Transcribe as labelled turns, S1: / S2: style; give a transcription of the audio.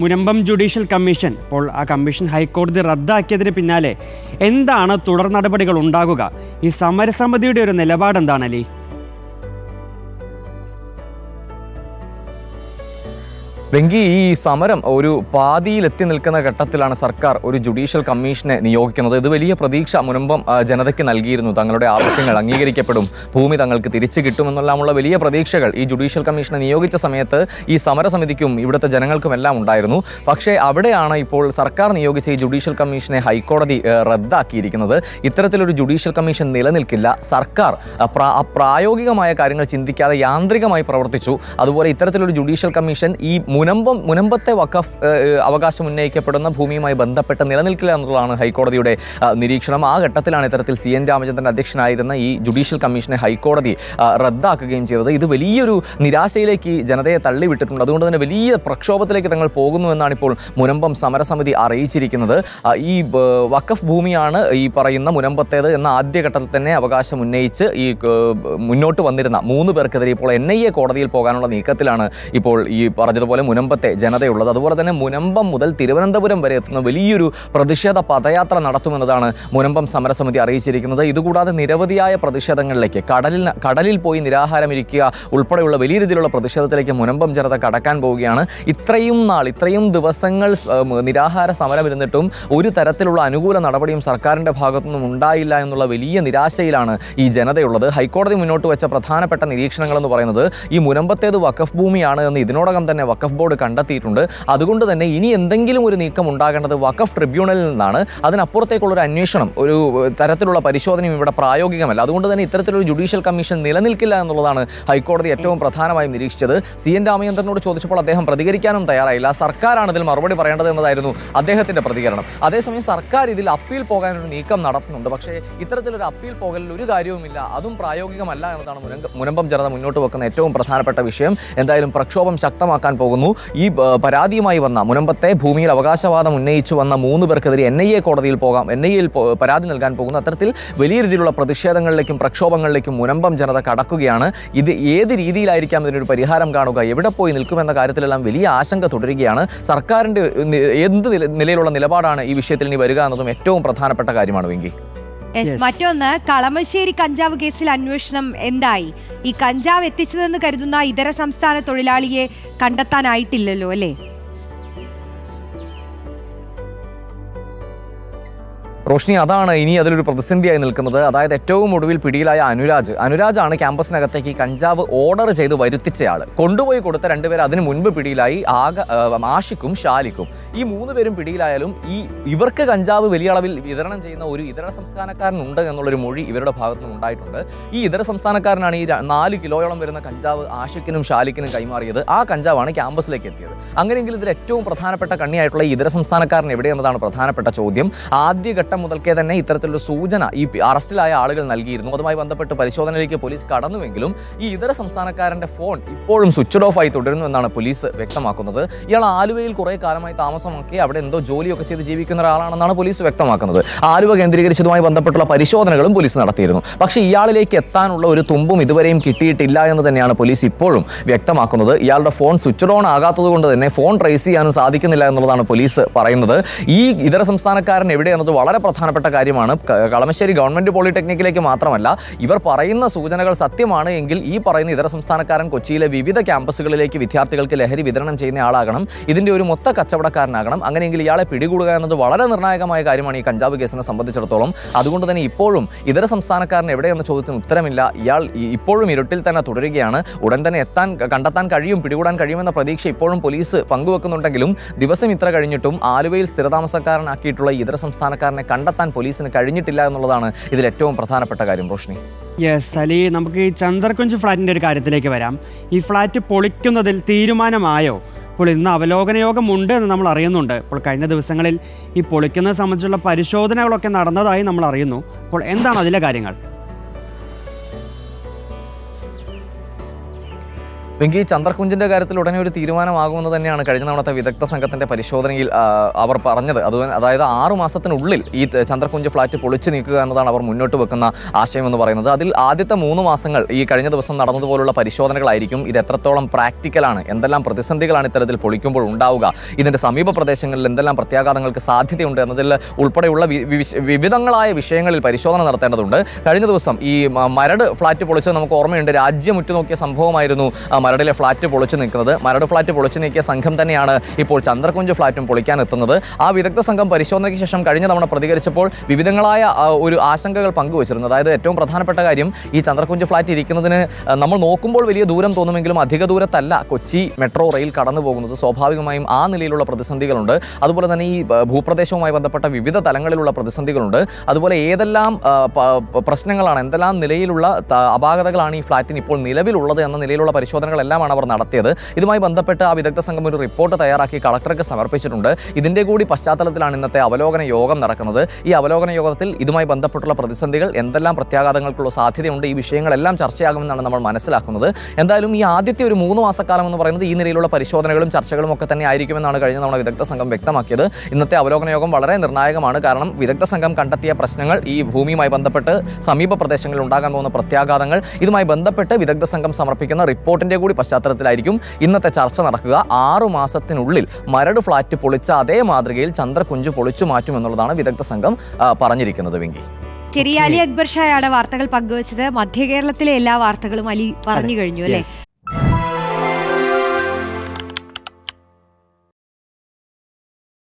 S1: Munambam judicial commission. ഇപ്പോൾ ആ commission ഹൈക്കോടതി റദ്ദാക്കിയതിന് പിന്നാലെ എന്താണ് തുടർ നടപടികൾ ഉണ്ടാകുക? ഈ സമരസമിതിയുടെ ഒരു നിലപാട് എന്താണ് അലി?
S2: വെങ്കി ഈ സമരം ഒരു പാതിയിൽ എത്തി നിൽക്കുന്ന ഘട്ടത്തിലാണ് സർക്കാർ ഒരു ജുഡീഷ്യൽ കമ്മീഷനെ നിയോഗിക്കുന്നത്. ഇത് വലിയ പ്രതീക്ഷ ആ, ജനതയ്ക്ക് നൽകിയിരുന്നു. തങ്ങളുടെ ആവശ്യങ്ങൾ അംഗീകരിക്കപ്പെടും ഭൂമി തങ്ങൾക്ക് തിരിച്ചു കിട്ടുമെന്നെല്ലാമുള്ള വലിയ പ്രതീക്ഷകൾ ഈ ജുഡീഷ്യൽ കമ്മീഷനെ നിയോഗിച്ച സമയത്ത് ഈ സമരസമിതിക്കും ഇവിടുത്തെ ജനങ്ങൾക്കും എല്ലാം ഉണ്ടായിരുന്നു. പക്ഷേ അവിടെയാണ് ഇപ്പോൾ സർക്കാർ നിയോഗിച്ച ഈ ജുഡീഷ്യൽ കമ്മീഷനെ ഹൈക്കോടതി റദ്ദാക്കിയിരിക്കുന്നത്. ഇത്തരത്തിലൊരു ജുഡീഷ്യൽ കമ്മീഷൻ നിലനിൽക്കില്ല. സർക്കാർ പ്രാ- പ്രായോഗികമായ കാര്യങ്ങൾ ചിന്തിക്കാതെ യാന്ത്രികമായി പ്രവർത്തിച്ചു. അതുപോലെ ഇത്തരത്തിലൊരു ജുഡീഷ്യൽ കമ്മീഷൻ ഈ മുനമ്പം മുനമ്പത്തെ വഖഫ് അവകാശം ഉന്നയിക്കപ്പെടുന്ന ഭൂമിയുമായി ബന്ധപ്പെട്ട് നിലനിൽക്കില്ല എന്നുള്ളതാണ് ഹൈക്കോടതിയുടെ നിരീക്ഷണം. ആ ഘട്ടത്തിലാണ് ഇത്തരത്തിൽ സി എൻ രാമചന്ദ്രൻ അധ്യക്ഷനായിരുന്ന ഈ ജുഡീഷ്യൽ കമ്മീഷനെ ഹൈക്കോടതി റദ്ദാക്കുകയും ചെയ്തത്. ഇത് വലിയൊരു നിരാശയിലേക്ക് ജനതയെ തള്ളിവിട്ടിട്ടുണ്ട്. അതുകൊണ്ട് തന്നെ വലിയ പ്രക്ഷോഭത്തിലേക്ക് തങ്ങൾ പോകുന്നു എന്നാണ് ഇപ്പോൾ മുനമ്പം സമരസമിതി അറിയിച്ചിരിക്കുന്നത്. ഈ വഖഫ് ഭൂമിയാണ് ഈ പറയുന്ന മുനമ്പത്തേത് എന്ന ആദ്യഘട്ടത്തിൽ തന്നെ അവകാശം ഉന്നയിച്ച് ഈ മുന്നോട്ട് വന്നിരുന്ന മൂന്ന് പേർക്കെതിരെ ഇപ്പോൾ എൻ ഐ എ കോടതിയിൽ പോകാനുള്ള നീക്കത്തിലാണ് ഇപ്പോൾ ഈ പറഞ്ഞതുപോലെ മുനമ്പത്തെ ജനതയുള്ളത്. അതുപോലെ തന്നെ മുനമ്പം മുതൽ തിരുവനന്തപുരം വരെ എത്തുന്ന വലിയൊരു പ്രതിഷേധ പദയാത്ര നടത്തുമെന്നതാണ് മുനമ്പം സമരസമിതി അറിയിച്ചിരിക്കുന്നത്. ഇതുകൂടാതെ നിരവധിയായ പ്രതിഷേധങ്ങളിലേക്ക് കടലിൽ കടലിൽ പോയി നിരാഹാരം ഇരിക്കുക ഉൾപ്പെടെയുള്ള വലിയ രീതിയിലുള്ള പ്രതിഷേധത്തിലേക്ക് മുനമ്പം ജനത കടക്കാൻ പോവുകയാണ്. ഇത്രയും നാൾ ഇത്രയും ദിവസങ്ങൾ നിരാഹാര സമരം ഇരുന്നിട്ടും ഒരു തരത്തിലുള്ള അനുകൂല നടപടിയും സർക്കാരിന്റെ ഭാഗത്തുനിന്നും ഉണ്ടായില്ല എന്നുള്ള വലിയ നിരാശയിലാണ് ഈ ജനതയുള്ളത്. ഹൈക്കോടതി മുന്നോട്ട് വെച്ച പ്രധാനപ്പെട്ട നിരീക്ഷണങ്ങൾ എന്ന് പറയുന്നത് ഈ മുനമ്പത്തേത് വഖഫ് ഭൂമിയാണ് എന്ന് ഇതിനോടകം തന്നെ വഖഫ് ബോർഡ് കണ്ടെത്തിയിട്ടുണ്ട്. അതുകൊണ്ട് തന്നെ ഇനി എന്തെങ്കിലും ഒരു നീക്കം ഉണ്ടാകേണ്ടത് വഖഫ് ട്രിബ്യൂണലിൽ നിന്നാണ്. അതിനപ്പുറത്തേക്കുള്ള ഒരു അന്വേഷണം ഒരു തരത്തിലുള്ള പരിശോധനയും ഇവിടെ പ്രായോഗികമല്ല. അതുകൊണ്ട് തന്നെ ഇത്തരത്തിലൊരു ജുഡീഷ്യൽ കമ്മീഷൻ നിലനിൽക്കില്ല എന്നുള്ളതാണ് ഹൈക്കോടതി ഏറ്റവും പ്രധാനമായും നിരീക്ഷിച്ചത്. സി എൻ രാമചന്ദ്രനോട് ചോദിച്ചപ്പോൾ അദ്ദേഹം പ്രതികരിക്കാനും തയ്യാറായില്ല. സർക്കാരാണ് ഇതിൽ മറുപടി പറയേണ്ടത് എന്നതായിരുന്നു അദ്ദേഹത്തിന്റെ പ്രതികരണം. അതേസമയം സർക്കാർ ഇതിൽ അപ്പീൽ പോകാനൊരു നീക്കം നടത്തുന്നുണ്ട്. പക്ഷേ ഇത്തരത്തിലൊരു അപ്പീൽ പോകലിൽ ഒരു കാര്യവുമില്ല. അതും പ്രായോഗികമല്ല എന്നതാണ് മുനമ്പം ജനത മുന്നോട്ട് വെക്കുന്ന ഏറ്റവും പ്രധാനപ്പെട്ട വിഷയം. എന്തായാലും പ്രക്ഷോഭം ശക്തമാക്കാൻ പോകുന്നു. ഈ പരാതിയുമായി വന്ന മുനമ്പത്തെ ഭൂമിയിൽ അവകാശവാദം ഉന്നയിച്ചു വന്ന മൂന്ന് പേർക്കെതിരെ എൻ ഐ എ കോടതിയിൽ പോകാം. എൻ ഐ എയിൽ പരാതി നൽകാൻ പോകുന്ന അത്തരത്തിൽ വലിയ രീതിയിലുള്ള പ്രതിഷേധങ്ങളിലേക്കും പ്രക്ഷോഭങ്ങളിലേക്കും മുനമ്പം ജനത കടക്കുകയാണ്. ഇത് ഏത് രീതിയിലായിരിക്കാം ഇതിനൊരു പരിഹാരം കാണുക? എവിടെ പോയി നിൽക്കുമെന്ന കാര്യത്തിലെല്ലാം വലിയ ആശങ്ക തുടരുകയാണ്. സർക്കാരിന്റെ എന്ത് നിലയിലുള്ള നിലപാടാണ് ഈ വിഷയത്തിൽ ഇനി വരിക എന്നതും ഏറ്റവും പ്രധാനപ്പെട്ട കാര്യമാണ് വെങ്കി.
S3: മറ്റൊന്ന് കളമശ്ശേരി കഞ്ചാവ് കേസിൽ അന്വേഷണം എന്തായി? ഈ കഞ്ചാവ് എത്തിച്ചതെന്ന് കരുതുന്ന ഇതര സംസ്ഥാന തൊഴിലാളിയെ കണ്ടെത്താനായിട്ടില്ലല്ലോ അല്ലേ?
S2: റോഷ്നി അതാണ് ഇനി അതിലൊരു പ്രതിസന്ധിയായി നിൽക്കുന്നത്. അതായത് ഏറ്റവും ഒടുവിൽ പിടിയിലായ അനുരാജ്. അനുരാജാണ് ക്യാമ്പസിനകത്തേക്ക് കഞ്ചാവ് ഓർഡർ ചെയ്ത് വരുത്തിച്ചയാൾ കൊണ്ടുപോയി കൊടുത്ത രണ്ടുപേർ അതിന് മുൻപ് പിടിയിലായി. ആക ആഷിക്കും ഷാലിക്കും ഈ മൂന്ന് പേരും പിടിയിലായാലും ഈ ഇവർക്ക് കഞ്ചാവ് വലിയ അളവിൽ വിതരണം ചെയ്യുന്ന ഒരു ഇതര സംസ്ഥാനക്കാരനുണ്ട് എന്നുള്ളൊരു മൊഴി ഇവരുടെ ഭാഗത്തു ഉണ്ടായിട്ടുണ്ട്. ഈ ഇതര സംസ്ഥാനക്കാരനാണ് ഈ നാല് കിലോയോളം വരുന്ന കഞ്ചാവ് ആഷിക്കിനും ഷാലിക്കിനും കൈമാറിയത്. ആ കഞ്ചാവാണ് ക്യാമ്പസിലേക്ക് എത്തിയത്. അങ്ങനെയെങ്കിൽ ഇതിൽ ഏറ്റവും പ്രധാനപ്പെട്ട കണ്ണിയായിട്ടുള്ള ഈ ഇതര സംസ്ഥാനക്കാരൻ എവിടെയെന്നതാണ് പ്രധാനപ്പെട്ട ചോദ്യം. ആദ്യഘട്ടം മുതൽക്കേ തന്നെ ഇത്തരത്തിലുള്ള സൂചന ഈ അറസ്റ്റിലായ ആളുകൾ നൽകിയിരുന്നു. അതുമായി ബന്ധപ്പെട്ട് പരിശോധനയിലേക്ക് പോലീസ് കടന്നുവെങ്കിലും ഈ ഇതര സംസ്ഥാനക്കാരന്റെ ഫോൺ ഇപ്പോഴും സ്വിച്ച് ഓഫ് ആയി തുടരുന്നു എന്നാണ് പോലീസ് വ്യക്തമാക്കുന്നത്. ഇയാൾ ആലുവയിൽ കുറേ കാലമായി താമസമാക്കി അവിടെ എന്തോ ജോലിയൊക്കെ ചെയ്ത് ജീവിക്കുന്ന ഒരാളാണെന്നാണ് പോലീസ് വ്യക്തമാക്കുന്നത്. ആലുവ കേന്ദ്രീകരിച്ചതുമായി ബന്ധപ്പെട്ടുള്ള പരിശോധനകളും പോലീസ് നടത്തിയിരുന്നു. പക്ഷേ ഇയാളിലേക്ക് എത്താനുള്ള ഒരു തുമ്പും ഇതുവരെയും കിട്ടിയിട്ടില്ല എന്ന് തന്നെയാണ് പോലീസ് ഇപ്പോഴും വ്യക്തമാക്കുന്നത്. ഇയാളുടെ ഫോൺ സ്വിച്ച് ഓൺ ആകാത്തത് കൊണ്ട് തന്നെ ഫോൺ ട്രേസ് ചെയ്യാനും സാധിക്കുന്നില്ല എന്നുള്ളതാണ് പോലീസ് പറയുന്നത്. ഈ ഇതര സംസ്ഥാനക്കാരൻ എവിടെയെന്നത് വളരെ പ്രധാനപ്പെട്ട കാര്യമാണ്. കളമശ്ശേരി ഗവൺമെന്റ് പോളിടെക്നിക്കിലേക്ക് മാത്രമല്ല ഇവർ പറയുന്ന സൂചനകൾ സത്യമാണ് എങ്കിൽ ഈ പറയുന്ന ഇതര സംസ്ഥാനക്കാരൻ കൊച്ചിയിലെ വിവിധ ക്യാമ്പസുകളിലേക്ക് വിദ്യാർത്ഥികൾക്ക് ലഹരി വിതരണം ചെയ്യുന്ന ആളാകണം. ഇതിന്റെ ഒരു മൊത്ത കച്ചവടക്കാരനാകണം. അങ്ങനെയെങ്കിൽ ഇയാളെ പിടികൂടുക എന്നത് വളരെ നിർണായകമായ കാര്യമാണ് ഈ കഞ്ചാവ് കേസിനെ സംബന്ധിച്ചിടത്തോളം. അതുകൊണ്ട് തന്നെ ഇപ്പോഴും ഇതര സംസ്ഥാനക്കാരൻ എവിടെയെന്ന ചോദ്യത്തിന് ഉത്തരമില്ല. ഇയാൾ ഇപ്പോഴും ഇരുട്ടിൽ തന്നെ തുടരുകയാണ്. ഉടൻ തന്നെ എത്താൻ കണ്ടെത്താൻ കഴിയും പിടികൂടാൻ കഴിയുമെന്ന പ്രതീക്ഷ ഇപ്പോഴും പോലീസ് പങ്കുവെക്കുന്നുണ്ടെങ്കിലും ദിവസം ഇത്ര കഴിഞ്ഞിട്ടും ആലുവയിൽ സ്ഥിരതാമസക്കാരനാക്കിയിട്ടുള്ള ഇതര സംസ്ഥാനക്കാരനെ കണ്ടെത്താൻ പോലീസിന് കഴിഞ്ഞിട്ടില്ല എന്നുള്ളതാണ് ഇതിൽ ഏറ്റവും പ്രധാനപ്പെട്ട കാര്യം റോഷ്നി.
S1: യെസ് അലി നമുക്ക് ഈ ചന്ദ്രക്കുഞ്ച് ഫ്ലാറ്റിന്റെ ഒരു കാര്യത്തിലേക്ക് വരാം. ഈ ഫ്ലാറ്റ് പൊളിക്കുന്നതിൽ തീരുമാനമായോ? ഇപ്പോൾ ഇന്ന് അവലോകന യോഗമുണ്ട് എന്ന് നമ്മൾ അറിയുന്നുണ്ട്. ഇപ്പോൾ കഴിഞ്ഞ ദിവസങ്ങളിൽ ഈ പൊളിക്കുന്നത് സംബന്ധിച്ചുള്ള പരിശോധനകളൊക്കെ നടന്നതായി നമ്മൾ അറിയുന്നു. അപ്പോൾ എന്താണ് അതിലെ കാര്യങ്ങൾ?
S2: വെങ്കി ചന്ദ്രകുഞ്ചിന്റെ കാര്യത്തിൽ ഉടനെ ഒരു തീരുമാനമാകുമെന്ന് തന്നെയാണ് കഴിഞ്ഞ തവണത്തെ വിദഗ്ധ സംഘത്തിന്റെ പരിശോധനയിൽ അവർ പറഞ്ഞത്. അത് അതായത് ആറു മാസത്തിനുള്ളിൽ ഈ ചന്ദ്രകുഞ്ച് ഫ്ളാറ്റ് പൊളിച്ചു നീക്കുക എന്നതാണ് അവർ മുന്നോട്ട് വെക്കുന്ന ആശയം എന്ന് പറയുന്നത്. അതിൽ ആദ്യത്തെ മൂന്ന് മാസങ്ങൾ ഈ കഴിഞ്ഞ ദിവസം നടന്നതുപോലുള്ള പരിശോധനകളായിരിക്കും ഇത് എത്രത്തോളം പ്രാക്ടിക്കലാണ് എന്തെല്ലാം പ്രതിസന്ധികളാണ് ഇത്തരത്തിൽ പൊളിക്കുമ്പോൾ ഉണ്ടാവുക ഇതിന്റെ സമീപ പ്രദേശങ്ങളിൽ എന്തെല്ലാം പ്രത്യാഘാതങ്ങൾക്ക് സാധ്യതയുണ്ട് എന്നതിൽ ഉൾപ്പെടെയുള്ള വിവിധങ്ങളായ വിഷയങ്ങളിൽ പരിശോധന നടത്തേണ്ടതുണ്ട്. കഴിഞ്ഞ ദിവസം ഈ മരട് ഫ്ളാറ്റ് പൊളിച്ചത് നമുക്ക് ഓർമ്മയുണ്ട്. രാജ്യം ഉറ്റുനോക്കിയ സംഭവമായിരുന്നു മരടിലെ ഫ്ളാറ്റ് പൊളിച്ചു നിൽക്കുന്നത്. മരട് ഫ്ളാറ്റ് പൊളിച്ചു നീക്കിയ സംഘം തന്നെയാണ് ഇപ്പോൾ ചന്ദ്രകുഞ്ച് ഫ്ളാറ്റും പൊളിക്കാൻ എത്തുന്നത് ആ വിദഗ്ധ സംഘം പരിശോധനയ്ക്ക് ശേഷം കഴിഞ്ഞ തവണ പ്രതികരിച്ചപ്പോൾ വിവിധങ്ങളായ ഒരു ആശങ്കകൾ പങ്കുവച്ചിരുന്നു അതായത് ഏറ്റവും പ്രധാനപ്പെട്ട കാര്യം ഈ ചന്ദ്രകുഞ്ച് ഫ്ളാറ്റ് ഇരിക്കുന്നതിന് നമ്മൾ നോക്കുമ്പോൾ വലിയ ദൂരം തോന്നുമെങ്കിലും അധിക ദൂരത്തല്ല കൊച്ചി മെട്രോ റെയിൽ കടന്നു പോകുന്നത്. സ്വാഭാവികമായും ആ നിലയിലുള്ള പ്രതിസന്ധികളുണ്ട്. അതുപോലെ തന്നെ ഈ ഭൂപ്രദേശവുമായി ബന്ധപ്പെട്ട വിവിധ തലങ്ങളിലുള്ള പ്രതിസന്ധികളുണ്ട്. അതുപോലെ ഏതെല്ലാം പ്രശ്നങ്ങളാണ് എന്തെല്ലാം നിലയിലുള്ള അപാകതകളാണ് ഈ ഫ്ളാറ്റിന് ഇപ്പോൾ നിലവിലുള്ളത് എന്ന നിലയിലുള്ള പരിശോധനകളെല്ലാമാണ് അവർ നടത്തിയത്. ഇതുമായി ബന്ധപ്പെട്ട് ആ വിദഗ്ധ സംഘം ഒരു റിപ്പോർട്ട് തയ്യാറാക്കി കളക്ടർക്ക് സമർപ്പിച്ചിട്ടുണ്ട്. ഇതിന്റെ കൂടി പശ്ചാത്തലത്തിലാണ് ഇന്നത്തെ അവലോകന യോഗം നടക്കുന്നത്. ഈ അവലോകന യോഗത്തിൽ ഇതുമായി ബന്ധപ്പെട്ടുള്ള പ്രതിസന്ധികൾ എന്തെല്ലാം പ്രത്യാഘാതങ്ങൾക്കുള്ള സാധ്യതയുണ്ട് ഈ വിഷയങ്ങളെല്ലാം ചർച്ചയാകുമെന്നാണ് നമ്മൾ മനസ്സിലാക്കുന്നത്. എന്തായാലും ഈ ആദ്യത്തെ ഒരു മൂന്ന് മാസക്കാലം എന്ന് പറയുന്നത് ഈ നിലയിലുള്ള പരിശോധനകളും ചർച്ചകളും ഒക്കെ തന്നെ ആയിരിക്കുമെന്നാണ് കഴിഞ്ഞ നമ്മുടെ വിദഗ്ധ സംഘം വ്യക്തമാക്കിയത്. ഇന്നത്തെ അവലോകന യോഗം വളരെ നിർണായകമാണ്. കാരണം വിദഗ്ധ സംഘം കണ്ടെത്തിയ പ്രശ്നങ്ങൾ ഈ ഭൂമിയുമായി ബന്ധപ്പെട്ട് സമീപ പ്രദേശങ്ങളിൽ ഉണ്ടാകാൻ പോകുന്ന പ്രത്യാഘാതങ്ങൾ ഇതുമായി ബന്ധപ്പെട്ട് വിദഗ്ധ സംഘം സമർപ്പിക്കുന്ന റിപ്പോർട്ടിന്റെ കൂടി പശ്ചാത്തലത്തിലായിരിക്കും ഇന്നത്തെ ചർച്ച നടക്കുക. ആറു മാസത്തിനുള്ളിൽ മരട് ഫ്ളാറ്റ് പൊളിച്ച അതേ മാതൃകയിൽ ചന്ദ്രകുഞ്ച് പൊളിച്ചു മാറ്റുമെന്നുള്ളതാണ് വിദഗ്ധ സംഘം പറഞ്ഞിരിക്കുന്നത് വെങ്കി.
S3: ശരി അലി അക്ബർ ഷായാണ് വാർത്തകൾ പങ്കുവച്ചത്. മധ്യ കേരളത്തിലെ എല്ലാ വാർത്തകളും അലി പറഞ്ഞു കഴിഞ്ഞു അല്ലേ.